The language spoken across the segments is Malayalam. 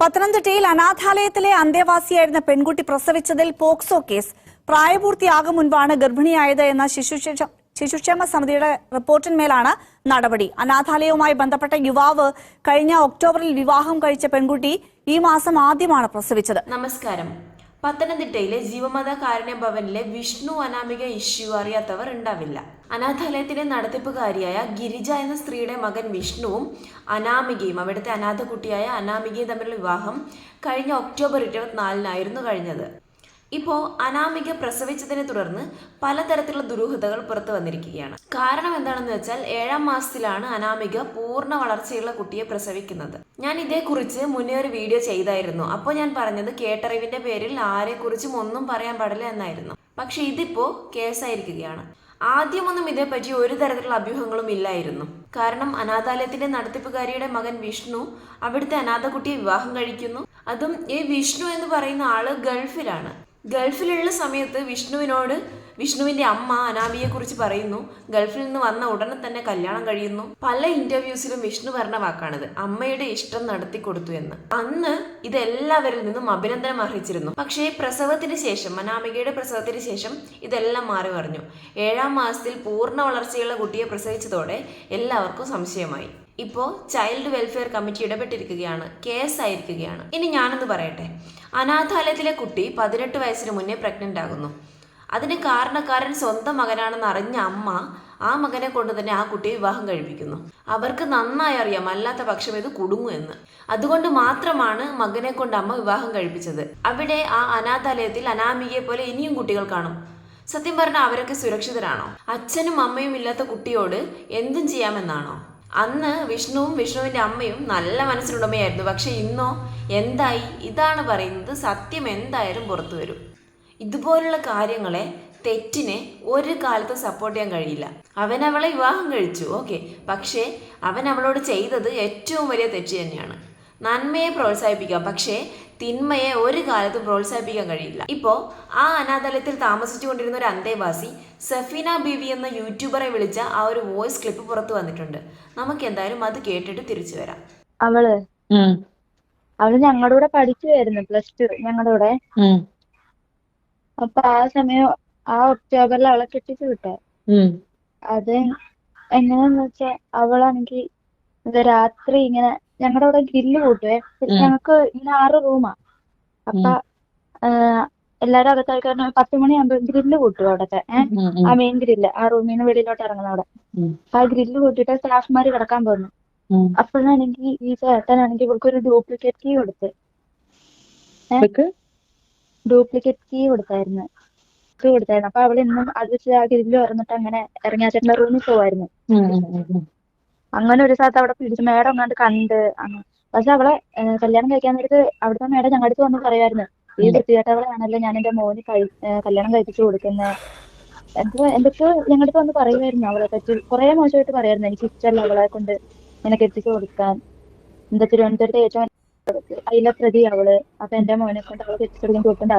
പത്തനംതിട്ടയിൽ അനാഥാലയത്തിലെ അന്തേവാസിയായിരുന്ന പെൺകുട്ടി പ്രസവിച്ചതിൽ പോക്സോ കേസ്. പ്രായപൂർത്തിയാകും മുൻപാണ് ഗർഭിണിയായത് എന്ന ശിശുക്ഷ ശിശുക്ഷേമ സമിതിയുടെ റിപ്പോർട്ടിന്മേലാണ് നടപടി. അനാഥാലയവുമായി ബന്ധപ്പെട്ട യുവാവ് കഴിഞ്ഞ ഒക്ടോബറിൽ വിവാഹം കഴിച്ച പെൺകുട്ടി ഈ മാസം ആദ്യമാണ് പ്രസവിച്ചത്. നമസ്കാരം. പത്തനംതിട്ടയിലെ ജീവമത കാരുണ്യ ഭവനിലെ വിഷ്ണു അനാമിക ഇഷ്യൂ അറിയാത്തവർ ഉണ്ടാവില്ല. അനാഥാലയത്തിലെ നടത്തിപ്പുകാരിയായ ഗിരിജ എന്ന സ്ത്രീയുടെ മകൻ വിഷ്ണുവും അനാമികയും അവിടുത്തെ അനാഥ കുട്ടിയായ അനാമികയും തമ്മിലുള്ള വിവാഹം കഴിഞ്ഞ ഒക്ടോബർ ഇരുപത്തിനാലിനായിരുന്നു കഴിഞ്ഞത്. ഇപ്പോൾ അനാമിക പ്രസവിച്ചതിനെ തുടർന്ന് പലതരത്തിലുള്ള ദുരൂഹതകൾ പുറത്തു വന്നിരിക്കുകയാണ്. കാരണം എന്താണെന്ന് വെച്ചാൽ ഏഴാം മാസത്തിലാണ് അനാമിക പൂർണ വളർച്ചയുള്ള കുട്ടിയെ പ്രസവിക്കുന്നത്. ഞാൻ ഇതേക്കുറിച്ച് മുന്നേ ഒരു വീഡിയോ ചെയ്തായിരുന്നു. അപ്പോൾ ഞാൻ പറഞ്ഞത് കേട്ടറിവിന്റെ പേരിൽ ആരെക്കുറിച്ചും ഒന്നും പറയാൻ പാടില്ല എന്നായിരുന്നു. പക്ഷേ ഇതിപ്പോ കേസായിരിക്കുകയാണ്. ആദ്യമൊന്നും ഇതേപ്പറ്റി ഒരു തരത്തിലുള്ള അഭ്യൂഹങ്ങളും ഇല്ലായിരുന്നു. കാരണം അനാഥാലയത്തിന്റെ നടത്തിപ്പുകാരിയുടെ മകൻ വിഷ്ണു അവിടുത്തെ അനാഥ കുട്ടിയെ വിവാഹം കഴിക്കുന്നു. അതും ഈ വിഷ്ണു എന്ന് പറയുന്ന ആൾ ഗൾഫിലാണ്. ഗൾഫിലുള്ള സമയത്ത് വിഷ്ണുവിനോട് വിഷ്ണുവിന്റെ അമ്മ അനാമിയെ കുറിച്ച് പറയുന്നു. ഗൾഫിൽ നിന്ന് വന്ന ഉടനെ തന്നെ കല്യാണം കഴിയുന്നു. പല ഇന്റർവ്യൂസിലും വിഷ്ണു പറഞ്ഞ വാക്കാണിത്. അമ്മയുടെ ഇഷ്ടം നടത്തി കൊടുത്തു എന്ന്. അന്ന് ഇതെല്ലാവരിൽ നിന്നും അഭിനന്ദനം അർഹിച്ചിരുന്നു. പക്ഷേ പ്രസവത്തിന് ശേഷം അനാമികയുടെ പ്രസവത്തിന് ശേഷം ഇതെല്ലാം മാറി പറഞ്ഞു ഏഴാം മാസത്തിൽ പൂർണ വളർച്ചയുള്ള കുട്ടിയെ പ്രസവിച്ചതോടെ എല്ലാവർക്കും സംശയമായി. ഇപ്പോൾ ചൈൽഡ് വെൽഫെയർ കമ്മിറ്റി ഇടപെട്ടിരിക്കുകയാണ്. കേസായിരിക്കുകയാണ് ഇനി ഞാനൊന്ന് പറയട്ടെ. അനാഥാലയത്തിലെ കുട്ടി പതിനെട്ട് വയസ്സിന് മുന്നേ പ്രഗ്നന്റ് ആകുന്നു. അതിന് കാരണക്കാരൻ സ്വന്തം മകനാണെന്ന് അറിഞ്ഞ അമ്മ ആ മകനെ കൊണ്ട് തന്നെ ആ കുട്ടിയെ വിവാഹം കഴിപ്പിക്കുന്നു. അവർക്ക് നന്നായി അറിയാം. അല്ലാത്ത പക്ഷം ഇത് കുടുങ്ങും എന്ന്. അതുകൊണ്ട് മാത്രമാണ് മകനെ കൊണ്ട് അമ്മ വിവാഹം കഴിപ്പിച്ചത്. അവിടെ ആ അനാഥാലയത്തിൽ അനാമികയെ പോലെ ഇനിയും കുട്ടികൾ കാണും. സത്യം പറഞ്ഞാൽ അവരൊക്കെ സുരക്ഷിതരാണോ? അച്ഛനും അമ്മയും ഇല്ലാത്ത കുട്ടിയോട് എന്തും ചെയ്യാമെന്നാണോ? അന്ന് വിഷ്ണുവും വിഷ്ണുവിന്റെ അമ്മയും നല്ല മനസ്സിനുടമയായിരുന്നു പക്ഷെ ഇന്നോ എന്തായി? ഇതാണ് പറയുന്നത് സത്യം എന്തായാലും പുറത്തു വരും. ഇതുപോലുള്ള കാര്യങ്ങളെ തെറ്റിനെ ഒരു കാലത്തും സപ്പോർട്ട് ചെയ്യാൻ കഴിയില്ല. അവൻ അവളെ വിവാഹം കഴിച്ചു. ഓക്കെ പക്ഷേ അവൻ അവളോട് ചെയ്തത് ഏറ്റവും വലിയ തെറ്റ് തന്നെയാണ്. നന്മയെ പ്രോത്സാഹിപ്പിക്കുക. പക്ഷേ തിന്മയെ ഒരു കാലത്തും പ്രോത്സാഹിപ്പിക്കാൻ കഴിയില്ല. ഇപ്പോൾ ആ അനാഥാലയത്തിൽ താമസിച്ചുകൊണ്ടിരുന്ന ഒരു അന്തേവാസി സഫീന ബീവി എന്ന യൂട്യൂബറെ വിളിച്ച ആ ഒരു വോയിസ് ക്ലിപ്പ് പുറത്തു വന്നിട്ടുണ്ട്. നമുക്ക് എന്തായാലും അത് കേട്ടിട്ട് തിരിച്ചു വരാം. അവൾ? അവൾ ഞങ്ങളുടെ കൂടെ പഠിക്കുമായിരുന്നു പ്ലസ് ടു ഞങ്ങളുടെ കൂടെ. അപ്പൊ ആ സമയം ആ ഒക്ടോബറിൽ അവളെ കെട്ടിച്ചു വിട്ടെ. അത് എങ്ങനെയാന്ന് വെച്ചാ അവളാണെങ്കി രാത്രി ഇങ്ങനെ ഞങ്ങളുടെ അവിടെ ഗ്രില്ല് കൂട്ടുവേ. ഞങ്ങക്ക് ഇങ്ങനെ ആറ് റൂമാ. അപ്പൊ എല്ലാരും അകത്തായി കാരണം പത്ത് മണിയാകുമ്പോ ഗ്രില്ല് കൂട്ടും അവിടത്തെ. ആ മെയിൻ ഗ്രില്ല്. ആ റൂമിൽ നിന്ന് വെളിയിലോട്ട് ഇറങ്ങുന്ന അവിടെ. അപ്പൊ ആ ഗ്രില്ല് കൂട്ടിയിട്ട് സ്റ്റാഫ്മാര് കിടക്കാൻ പോന്നു. അപ്പോഴാണെങ്കിൽ ഈ ചേട്ടനാണെങ്കിൽ ഇവൾക്ക് ഒരു ഡ്യൂപ്ലിക്കേറ്റ് കീ കൊടുത്ത്. ഡ്യൂപ്ലിക്കേറ്റ് കീ കൊടുത്തായിരുന്നു. കീ കൊടുത്തായിരുന്നു. അപ്പൊ ഇന്നും അത് വെച്ച് ആ ഗ്രില്ല് ഇറങ്ങിട്ട് അങ്ങനെ ഇറങ്ങിയ ചേട്ടന്റെ റൂമിൽ പോവായിരുന്നു. അങ്ങനെ ഒരു സ്ഥലത്ത് അവിടെ പിടിച്ചു മേഡം എങ്ങാണ്ട് കണ്ട് പക്ഷെ അവളെ കല്യാണം കഴിക്കാൻ നേരത്ത് അവിടുത്തെ മേഡം ഞങ്ങളുടെ അടുത്ത് വന്ന് പറയുമായിരുന്നു ഈ വൃത്തികെട്ടവളാണല്ലോ ഞാൻ എന്റെ മോന് കഴി കല്യാണം കഴിപ്പിച്ചു കൊടുക്കുന്നത് എന്തോ എന്തൊക്കെയോ ഞങ്ങളുടെ അടുത്ത് വന്ന് പറയുമായിരുന്നു അവളെ പറ്റി. കുറെ മോശമായിട്ട് പറയായിരുന്നു എനിക്ക് ഇഷ്ടമല്ല അവളെ കൊണ്ട് നിനക്ക് എത്തിച്ചു കൊടുക്കാൻ. എന്താ തിരുവനന്തപുരത്ത് ഏറ്റവും അതിലെ പ്രതി അവൾ. അപ്പൊ എന്റെ മോനെ കൊണ്ട് അവളെ എത്തിച്ചു കൊടുക്കാൻ കൊടുക്കേണ്ട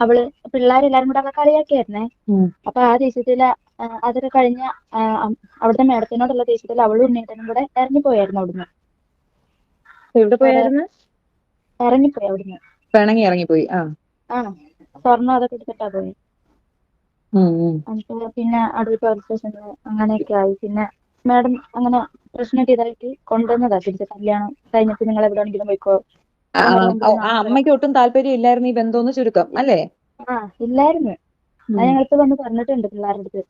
അവൾ പിള്ളേരെല്ലാരും കൂടെ അവളെ കളിയാക്കിയായിരുന്നേ. അപ്പൊ ആ ദേഷ്യത്തിൽ ആ, അതൊക്കെ കഴിഞ്ഞ അവിടുത്തെ മേഡത്തിനോടുള്ള ദേഷ്യത്തിൽ അവളും ഉണ്ണിയേട്ടനും കൂടെ ഇറങ്ങിപ്പോയായിരുന്നു അവിടുന്ന്. എവിടെ പോയായിരുന്നു? ഇറങ്ങിപ്പോയി അവിടുന്ന്. പിണങ്ങി ഇറങ്ങിപ്പോയി ആ. ആ സ്വർണം അതൊക്കെ എടുത്തിട്ടാ പോയി. എന്നിട്ട് പിന്നെ അടൂർ പോലീസ് സ്റ്റേഷനിൽ അങ്ങനെയൊക്കെ ആയി. പിന്നെ മാഡം അങ്ങനെ പ്രശ്നമൊക്കെ ഇതായിട്ട് കൊണ്ടുവന്നതാ. തിരിച്ച് കല്യാണം കഴിഞ്ഞിട്ട് നിങ്ങൾ എവിടെയാണെങ്കിലും പോയിക്കോ. ആ, അമ്മയ്ക്ക് ഒട്ടും താല്പര്യം ഇല്ലായിരുന്നു ഈ ബന്ധമെന്ന് ചുരുക്കം അല്ലേ? ആ ഇല്ലായിരുന്നു. അത് ഞങ്ങൾക്ക് വന്ന് പറഞ്ഞിട്ടുണ്ട് പിള്ളേരുടെ അടുത്ത്.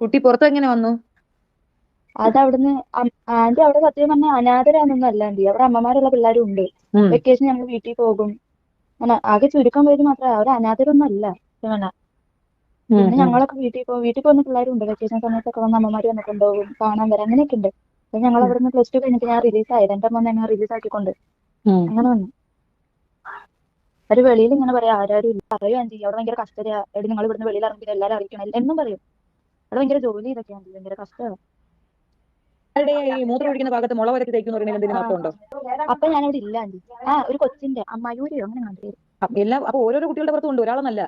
കുട്ടി പുറത്ത് എങ്ങനെ വന്നു? അത് അവിടുന്ന് ആന്റി അവിടെ സത്യം പറഞ്ഞാൽ അനാഥരാണെന്നൊന്നും അല്ല ആന്റി. അവിടെ അമ്മമാരുള്ള പിള്ളേരും ഉണ്ട്. വെക്കേഷൻ ഞങ്ങൾ വീട്ടിൽ പോകും. അങ്ങനെ ആകെ ചുരുക്കം പേര് മാത്രമേ അവിടെ അനാഥരൊന്നും അല്ല പിന്നെ ഞങ്ങളൊക്കെ വീട്ടിൽ പോകും വീട്ടിൽ പോകുന്ന പിള്ളേരും ഉണ്ട്. വെക്കേഷൻ സമയത്തൊക്കെ വന്ന് അമ്മമാര് വന്നിട്ടുണ്ടാവും കാണാൻ വരാം അങ്ങനെയൊക്കെ ഉണ്ട്. അപ്പൊ ഞങ്ങൾ അവിടുന്ന് പ്ലസ് ടു കഴിഞ്ഞിട്ട് ഞാൻ റിലീസ് ആയത് എന്റെ അമ്മ എന്നെ റിലീസ് ആക്കിക്കൊണ്ട്. അങ്ങനെ വന്നു. അവർ വെളിയിൽ ഇങ്ങനെ പറയാം ആരാരും ഇല്ല. പറയും ചെയ്യും? അവിടെ ഭയങ്കര കഷ്ടതയാ. എടി നിങ്ങൾ ഇവിടുന്ന് വെളിയിൽ ഇറങ്ങി എല്ലാരും അറിയിക്കണം. എന്നും പറയും. അവിടെ ഭയങ്കര ജോലി ഇതൊക്കെ ആന്റി ഭയങ്കര കഷ്ടമാണ് മൂത്രം ഒഴിക്കുന്ന ഭാഗത്ത് മുള വരച്ച് അപ്പൊ ഞാനിവിടെ ഇല്ല ആന്റി ആ ഒരു കൊച്ചിന്റെ അമ്മയൂരിയോ അങ്ങനെ കണ്ടു അപ്പൊ എല്ലാം അപ്പൊ ഓരോരോ കുട്ടികളുടെ പുറത്തും ഉണ്ട്. ഒരാളെന്നല്ല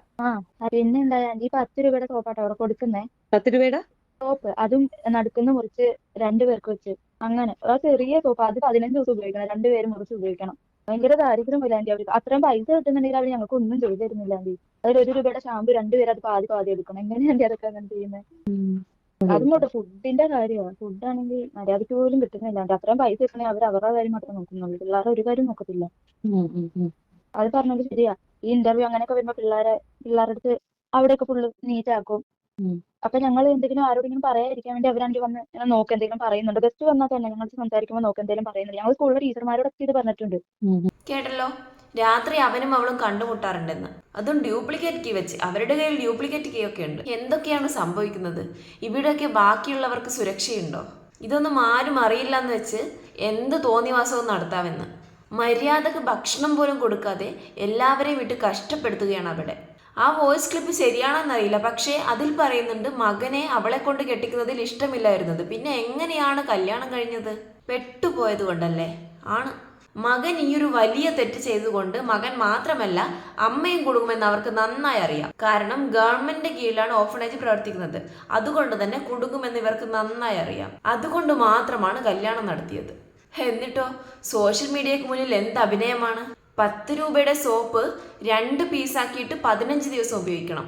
പിന്നെ എന്താ ആന്റി പത്ത് രൂപയുടെ സോപ്പാട്ടോ അവിടെ കൊടുക്കുന്നേ? പത്ത് രൂപയുടെ? സോപ്പ്. അതും നടുക്കുന്ന മുറിച്ച് രണ്ടുപേർക്ക് വെച്ച്. അങ്ങനെ. ആ ചെറിയ സോപ്പ്. അത് പതിനഞ്ച് ദിവസം ഉപയോഗിക്കണം. രണ്ടുപേരും മുറിച്ച് ഉപയോഗിക്കണം. ഭയങ്കര ദാരിദ്ര്യം പോലെ ആന്റി അവർക്ക്. അത്രയും പൈസ കിട്ടുന്നുണ്ടെങ്കിൽ അവർ ഞങ്ങൾക്ക് ഒന്നും ചെയ്തു തരുന്നില്ല ആന്റി അതിൽ ഒരു രൂപയുടെ ഷാമ്പു രണ്ടുപേരും അത് പാതി പാതി എടുക്കണം. എങ്ങനെയാണ്ടി അതൊക്കെ അങ്ങനെ ചെയ്യുന്നത് അതും കൂടെ ഫുഡിന്റെ കാര്യമാണ് ഫുഡാണെങ്കിൽ മര്യാദയ്ക്ക് പോലും കിട്ടുന്നില്ല അത്രയും പൈസ കിട്ടണേ അവർ അവരുടെ കാര്യം മാത്രമേ നോക്കുന്നുള്ളൂ. പിള്ളേരെ ഒരു കാര്യം നോക്കത്തില്ല. അത് പറഞ്ഞത് ശരിയാ. ഈ ഇന്റർവ്യൂ അങ്ങനെയൊക്കെ വരുമ്പോ പിള്ളേരെ പിള്ളേരുടെ അടുത്ത് അവിടെയൊക്കെ ഫുള്ള് നീറ്റ് ആക്കും. ഉം. അപ്പൊ ഞങ്ങൾ എന്തെങ്കിലും ആരോടെങ്കിലും പറയാതിരിക്കാൻ വേണ്ടി അവരാണെങ്കിൽ വന്ന് ഇങ്ങനെ നോക്ക് എന്തെങ്കിലും പറയുന്നുണ്ട്. ഗസ്റ്റ് വന്നാൽ തന്നെ ഞങ്ങൾ സംസാരിക്കുമ്പോൾ നോക്ക് എന്തെങ്കിലും പറയുന്നുണ്ട്. ഞങ്ങൾ സ്കൂളിലെ ടീച്ചർമാരോടൊക്കെ ഇത് പറഞ്ഞിട്ടുണ്ട്. കേട്ടല്ലോ? രാത്രി അവനും അവളും കണ്ടുമുട്ടാറുണ്ടെന്ന്. അതും ഡ്യൂപ്ലിക്കേറ്റ് കീ വെച്ച്. അവരുടെ കയ്യിൽ ഡ്യൂപ്ലിക്കേറ്റ് കീ ഒക്കെ ഉണ്ട്. എന്തൊക്കെയാണ് സംഭവിക്കുന്നത്? ഇവിടെയൊക്കെ ബാക്കിയുള്ളവർക്ക് സുരക്ഷയുണ്ടോ? ഇതൊന്നും ആരും അറിയില്ല എന്ന് വെച്ച് എന്ത് തോന്നിവാസവും നടത്താമെന്ന്. മര്യാദയ്ക്ക് ഭക്ഷണം പോലും കൊടുക്കാതെ എല്ലാവരെയും വിട്ട് കഷ്ടപ്പെടുത്തുകയാണ് അവിടെ. ആ വോയിസ് ക്ലിപ്പ് ശരിയാണെന്നറിയില്ല. പക്ഷേ അതിൽ പറയുന്നുണ്ട് മകനെ അവളെ കൊണ്ട് കെട്ടിക്കുന്നതിൽ ഇഷ്ടമില്ലായിരുന്നത്. പിന്നെ എങ്ങനെയാണ് കല്യാണം കഴിഞ്ഞത്? പെട്ടുപോയത് കൊണ്ടല്ലേ? ആണ്. മകൻ ഈ ഒരു വലിയ തെറ്റ് ചെയ്തുകൊണ്ട് മകൻ മാത്രമല്ല അമ്മയും കുടുങ്ങുമെന്ന് അവർക്ക് നന്നായി അറിയാം. കാരണം ഗവൺമെന്റിന്റെ കീഴിലാണ് ഓഫണേജ് പ്രവർത്തിക്കുന്നത്. അതുകൊണ്ട് തന്നെ കുടുങ്ങുമെന്ന് ഇവർക്ക് നന്നായി അറിയാം. അതുകൊണ്ട് മാത്രമാണ് കല്യാണം നടത്തിയത്. എന്നിട്ടോ? സോഷ്യൽ മീഡിയക്ക് മുന്നിൽ എന്ത് അഭിനയമാണ്? പത്ത് രൂപയുടെ സോപ്പ് രണ്ട് പീസാക്കിയിട്ട് പതിനഞ്ച് ദിവസം ഉപയോഗിക്കണം.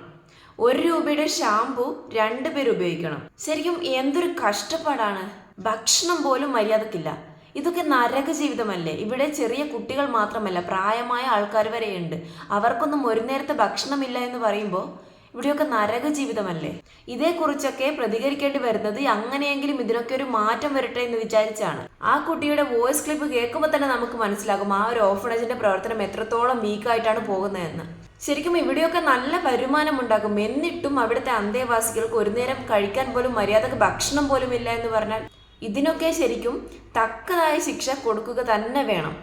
ഒരു രൂപയുടെ ഷാമ്പു രണ്ട് പേര് ഉപയോഗിക്കണം. ശരിക്കും എന്തൊരു കഷ്ടപ്പാടാണ്. ഭക്ഷണം പോലും മര്യാദക്കില്ല. ഇതൊക്കെ നരക ജീവിതമല്ലേ? ഇവിടെ ചെറിയ കുട്ടികൾ മാത്രമല്ല പ്രായമായ ആൾക്കാർ വരെയുണ്ട്. അവർക്കൊന്നും ഒരു നേരത്തെ ഭക്ഷണമില്ല എന്ന് പറയുമ്പോൾ ഇവിടെയൊക്കെ നരക ജീവിതമല്ലേ ഇതേക്കുറിച്ചൊക്കെ പ്രതികരിക്കേണ്ടി വരുന്നത് അങ്ങനെയെങ്കിലും ഇതിനൊക്കെ ഒരു മാറ്റം വരട്ടെ എന്ന് വിചാരിച്ചാണ്. ആ കുട്ടിയുടെ വോയിസ് ക്ലിപ്പ് കേൾക്കുമ്പോൾ തന്നെ നമുക്ക് മനസ്സിലാകും ആ ഒരു ഓഫണേജിന്റെ പ്രവർത്തനം എത്രത്തോളം വീക്കായിട്ടാണ് പോകുന്നതെന്ന്. ശരിക്കും ഇവിടെയൊക്കെ നല്ല വരുമാനം ഉണ്ടാക്കും എന്നിട്ടും അവിടുത്തെ അന്തേവാസികൾക്ക് ഒരു നേരം കഴിക്കാൻ പോലും മര്യാദയ്ക്ക് ഭക്ഷണം പോലും ഇല്ല എന്ന് പറഞ്ഞാൽ ഇതിനൊക്കെ ശരിക്കും തക്കതായ ശിക്ഷ കൊടുക്കുക തന്നെ വേണം.